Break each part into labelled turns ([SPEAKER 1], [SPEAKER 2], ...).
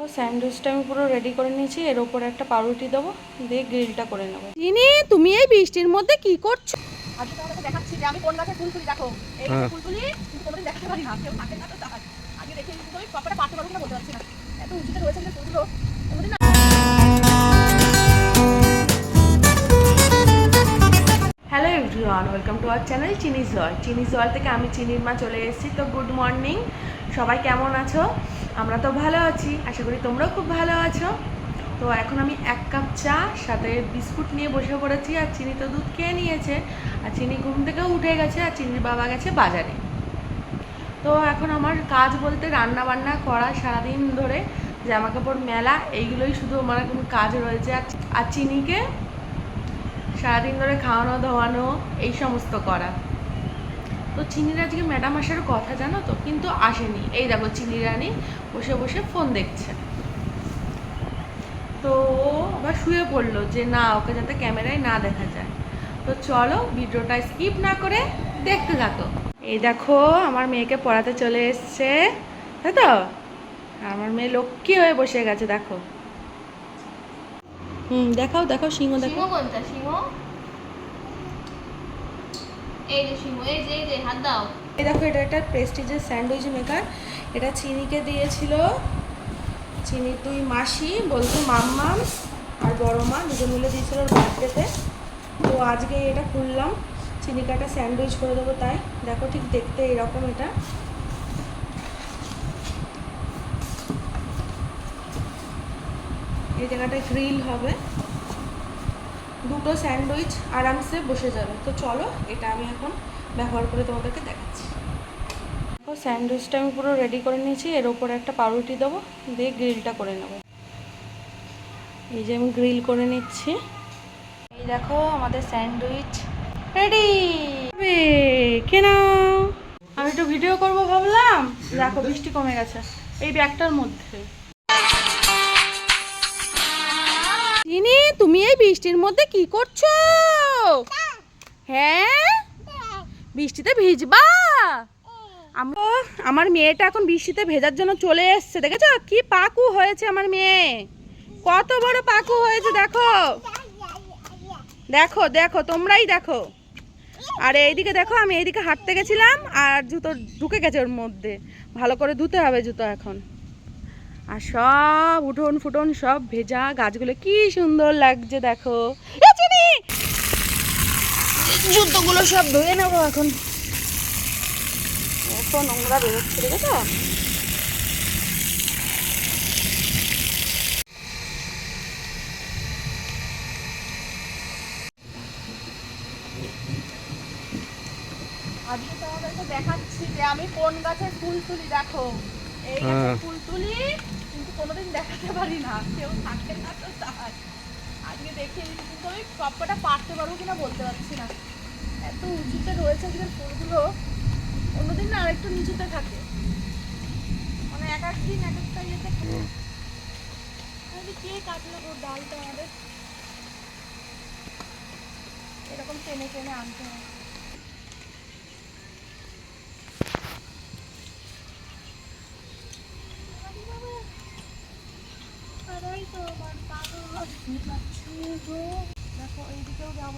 [SPEAKER 1] ও স্যান্ডউইচটা আমি পুরো রেডি করে নিয়েছি। এর উপরে একটা পাউরুটি দেবো দিয়ে গ্রিলটা করে নেব। চিনি তুমি এই বৃষ্টির মধ্যে কি করছ?
[SPEAKER 2] আজকে তোমাদেরকে দেখাচ্ছি যে আমি কোন গাছে ফুল তুলি দেখো। এই
[SPEAKER 3] হ্যাঁ।
[SPEAKER 2] ফুল তুলি কিন্তু তোমাদের দেখাতে পারি না কেউ থাকে না তো তার। আগে দেখে কিন্তু আমি পাপাটা পারতে পারব কিনা বলতে পারছি না। এত উঁচুতে রয়েছে যে ফুলগুলো কোনোদিন না
[SPEAKER 1] hello everyone welcome to our channel চিনি জল চিনি জল থেকে আমি চিনির মা চলে এসেছি তো গুড মর্নিং সবাই কেমন আছো? আমরা তো ভালো আছি, আশা করি তোমরাও খুব ভালো আছো। তো এখন আমি এক কাপ চা, সাথে বিস্কুট নিয়ে বসে পড়েছি আর চিনি তো দুধ খেয়ে নিয়েছে। আর চিনি ঘুম থেকে উঠে গেছে আর চিনির বাবা গেছে বাজারে। তো এখন আমার কাজ বলতে রান্না বান্না করা সারাদিন ধরে, জামা কাপড় মেলা, এইগুলোই শুধু আমার এখন কাজ রয়েছে। আর আর চিনিকে সারাদিন ধরে খাওয়ানো, ধোয়ানো, এই সমস্ত করা। তো চিনির আজকে ম্যাডাম আসার কথা জানো তো, কিন্তু আসেনি। এই দেখো চিনি রানী বসে বসে ফোন দেখছে। তো ও আবার শুয়ে পড়ল যে না, ওকে যাতে ক্যামেরায় না দেখা যায়। তো চলো ভিডিওটা স্কিপ না করে দেখতে থাকো। এই দেখো, আমার মেয়েকে পড়াতে চলে এসছে, তাই তো? আমার মেয়ে লক্ষ্মী হয়ে বসে গেছে, দেখো। হুম, দেখাও দেখাও, সিংহ দেখো
[SPEAKER 4] সিংহ? এই যে এই যে যে, হাত দাও।
[SPEAKER 1] এই দেখো, এটা একটা প্রেস্টিজের স্যান্ডউইচ মেকার এটা চিনিকে দিয়েছিল চিনির দুই মাসি, বলতে মাম্মাম আর বড় মা, দুজন মিলে দিয়েছিল বার্থডেতে তো আজকে এটা খুললাম, চিনিকে একটা স্যান্ডউইচ করে দেবো তাই। দেখো ঠিক দেখতে এরকম এটা। এই জায়গাটায় গ্রিল হবে। দুটো স্যান্ডউইচ আরামসে বসে যাবে। তো চলো, এটা আমি এখন ব্যবহার করে তোমাদেরকে দেখাচ্ছি। দেখো, স্যান্ডউইচটা আমি পুরো রেডি করে নিয়েছি। এর ওপরে একটা পাউরুটি দেবো, দিয়ে গ্রিলটা করে নেব। এই যে আমি গ্রিল করে নিচ্ছি। এই দেখো, আমাদের স্যান্ডউইচ রেডি! কেন? আমি একটু ভিডিও করব ভাবলাম। দেখো, বৃষ্টি কমে গেছে। এই ব্যাগটার মধ্যে। তুমি এই বৃষ্টির মধ্যে কি করছ? হ্যাঁ? বৃষ্টিতে ভিজবা? আমি- আমার মেয়েটা এখন বৃষ্টিতে ভেজার জন্য চলে এসছে, দেখেছ? কি পাকু হয়েছে আমার মেয়ে। কত বড় পাকু হয়েছে, দেখো। দেখো দেখো, তোমরাই দেখো। আর এইদিকে দেখো, আমি এইদিকে হাঁটতে গেছিলাম, আর জুতো ঢুকে গেছে ওর মধ্যে। ভালো করে ধুতে হবে জুতো এখন। আর সব উঠোন ফুটন সব ভেজা গাছগুলো কি সুন্দর লাগছে দেখো। জুতোগুলো সব ধুয়ে নেব এখন। এত নোংরা বেরোচ্ছে দেখেছ?
[SPEAKER 2] আজকে তোমাদেরকে দেখাচ্ছি যে আমি কোন গাছে ফুল তুলি দেখো। এই গাছে
[SPEAKER 3] হ্যাঁ।
[SPEAKER 2] ফুল তুলি কোনোদিন দেখাতে পারি না, কেউ থাকে না তো তার আজকে দেখে কিন্তু আমি সবকটা পারতে পারব কিনা বলতে পারছি না। এত উঁচুতে রয়েছে আজকে ফুলগুলো অন্যদিন না আরেকটু নিচুতে থাকে। মানে এক এক দিন এক একটা ইয়েতে কে কাটলো গো ডালটা আমাদের? এরকম টেনে টেনে আনতে হয়। দেখো এইদিকেও যাব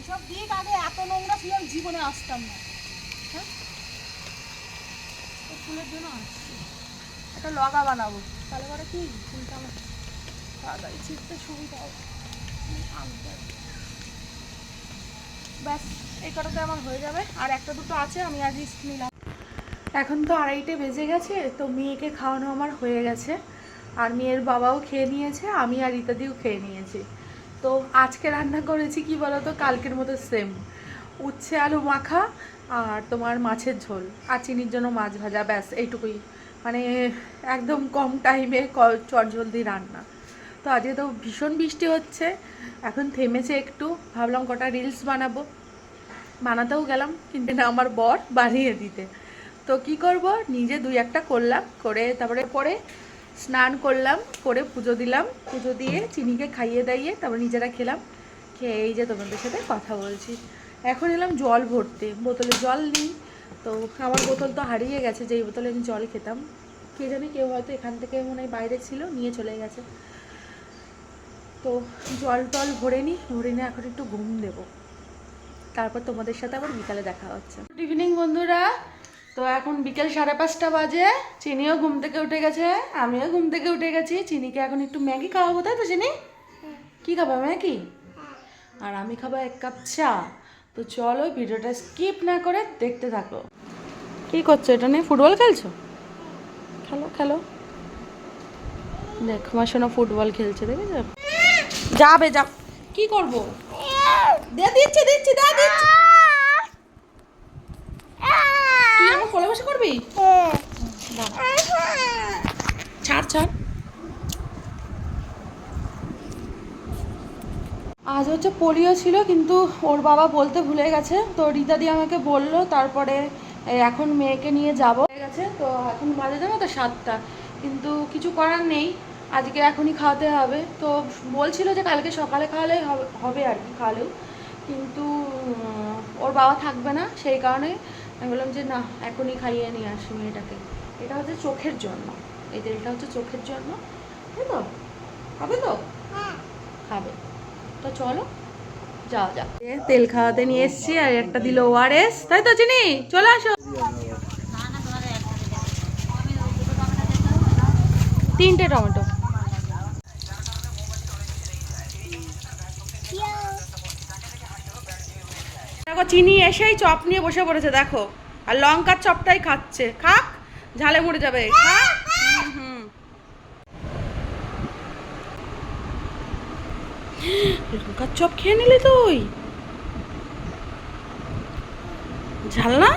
[SPEAKER 2] এসব দিক আগে এত নোংরা ছিল জীবনে আসতাম না হ্যাঁ ফুলের জন্য আসছি একটা লগা বানাবো তাহলে পরে কি ফুলটা আমার তাড়াতাড়ি ছিটতে সুবিধা। ব্যাস এই কটাতে আমার হয়ে যাবে আর একটা দুটো আছে আমি আজ রিস্ক নিলাম
[SPEAKER 1] এখন তো আড়াইটে বেজে গেছে, তো মেয়েকে খাওয়ানো আমার হয়ে গেছে আর মেয়ের বাবাও খেয়ে নিয়েছে, আমি আর ইত্যাদিও খেয়ে নিয়েছি। তো আজকে রান্না করেছি কি বলতো? কালকের মতো সেম। উচ্ছে, আলু মাখা আর তোমার মাছের ঝোল। আর চিনির জন্য মাছ ভাজা, ব্যাস, এইটুকুই। মানে একদম কম টাইমে চটজলদি রান্না। তো আজকে তো ভীষণ বৃষ্টি হচ্ছে, এখন থেমেছে একটু। ভাবলাম কটা রিলস বানাবো। বানাতেও গেলাম, কিন্তু না, আমার বর বানিয়ে দিতে। তো কি করব? নিজে দুই একটা করলাম, করে তারপরে পরে স্নান করলাম, করে পুজো দিলাম। পুজো দিয়ে চিনিকে খাইয়ে দাইয়ে তারপর নিজেরা খেলাম। খেয়ে এই যে তোমাদের সাথে কথা বলছি। এখন এলাম জল ভরতে। বোতলে জল নিই, তো আমার বোতল তো হারিয়ে গেছে, যেই বোতলে আমি জল খেতাম। কে জানি কেউ হয়তো এখান থেকে মনে হয় বাইরে ছিল, নিয়ে চলে গেছে। তো জল টল ভরে নিই ভরে নিয়ে এখন একটু ঘুম দেবো। তারপর তোমাদের সাথে আবার বিকালে দেখা হচ্ছে। গুড ইভিনিং বন্ধুরা। তো এখন বিকেল সাড়ে পাঁচটা বাজে, চিনিও ঘুম থেকে উঠে গেছে, আমিও ঘুম থেকে উঠে গেছি। চিনিকে এখন একটু ম্যাগি খাওয়াবো, তাই তো চিনি? কি খাবা, ম্যাগি? আর আমি খাব এক কাপ চা। তো চলো ভিডিওটা স্কিপ না করে দেখতে থাকো। কি করছ, এটা নিয়ে ফুটবল খেলছো? খেলো খেলো। দেখ, আমার শোনো ফুটবল খেলছে, দেখেছ? যাবে যা কি করব? দিচ্ছি দিচ্ছি, দে, দিচ্ছি তুই আমার দাঁড়া। ছাড় ছাড়। আজ হচ্ছে পোলিও ছিল, কিন্তু ওর বাবা বলতে ভুলে গেছে। তো রীতা দি আমাকে বলল, তারপরে এখন মেয়েকে নিয়ে যাব। গেছে, তো এখন বাজে যাব তো সাতটা। কিন্তু কিছু করার নেই, আজকে এখনই খাওয়াতে হবে। তো বলছিল যে কালকে সকালে খাওয়ালেই হবে আর কি খাওয়ালেও কিন্তু ওর বাবা থাকবে না, সেই কারণে আমি বললাম যে না এখনই খাইয়ে নিয়ে আসি মেয়েটাকে এটা হচ্ছে চোখের জন্য এই তেলটা হচ্ছে চোখের জন্য তাই তো? হবে তো? খাবে। তো চলো যাও এ, তেল খাওয়াতে নিয়ে এসছি আর একটা দিল ওআরএস তাই তো চিনি চলে আসো। তিনটে টমেটো। দেখো, চিনি এসেই চপ নিয়ে বসে পড়েছে, দেখো। আর লঙ্কার চপটাই খাচ্ছে। খাক, ঝালে মরে যাবে। লঙ্কার চপ খেয়ে নিলি তুই? ঝাল না?